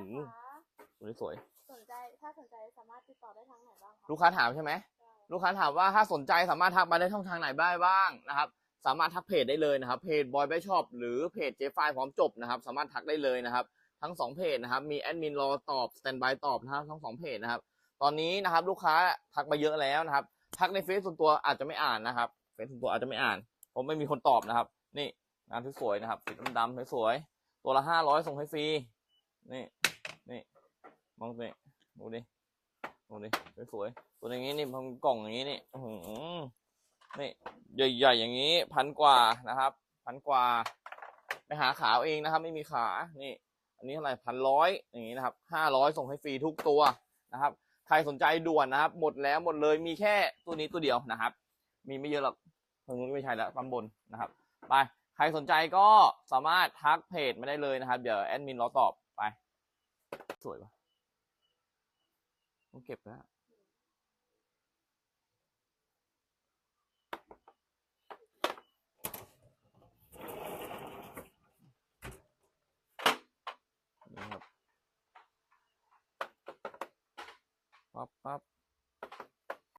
หือคะตัวนี้สวย สนใจถ้าสนใจสามารถติดต่อได้ทางไหนบ้างคะลูกค้าถามใช่ไหมใช่ลูกค้าถามว่าถ้าสนใจสามารถทักมาได้ช่องทางไหนบ้างบ้างนะครับ สามารถทักเพจได้เลยนะครับ เพจบอยไบช็อปหรือเพจเจฟายพร้อมจบนะครับ สามารถทักได้เลยนะครับ ทั้งสองเพจนะครับ มีแอดมินรอตอบสแตนบายตอบนะครับทั้งสองเพจนะครับ ตอนนี้นะครับลูกค้าทักมาเยอะแล้วนะครับ ทักในเฟซส่วนตัวอาจจะไม่อ่านนะครับ เฟซส่วนตัวอาจจะไม่อ่าน ผมไม่มีคนตอบนะครับ นี่งานสวยๆนะครับสีดำๆสวยๆตัวละห้าร้อยส่งให้ฟรี นี่ นี่มองสิดูดิดูดิสวยๆตัวอย่างนี้นี่มันกล่องอย่างนี้นี่หือนี่ใหญ่ๆอย่างนี้พันกว่านะครับ พันกว่าไปหาขาวเองนะครับ ไม่มีขานี่ อันนี้เท่าไหร่พันร้อยอย่างนี้นะครับห้าร้อยส่งให้ฟรีทุกตัวนะครับใครสนใจด่วนนะครับ หมดแล้วหมดเลยมีแค่ตัวนี้ตัวเดียวนะครับ มีไม่เยอะหรอกตรงนู้นไม่ใช่แล้วปั๊มบนนะครับไปใครสนใจก็สามารถทักเพจมาได้เลยนะครับ เดี๋ยวแอดมินรอตอบไป สวยปะต้องเก็บแล้วนี่ครับปั๊บปั๊บ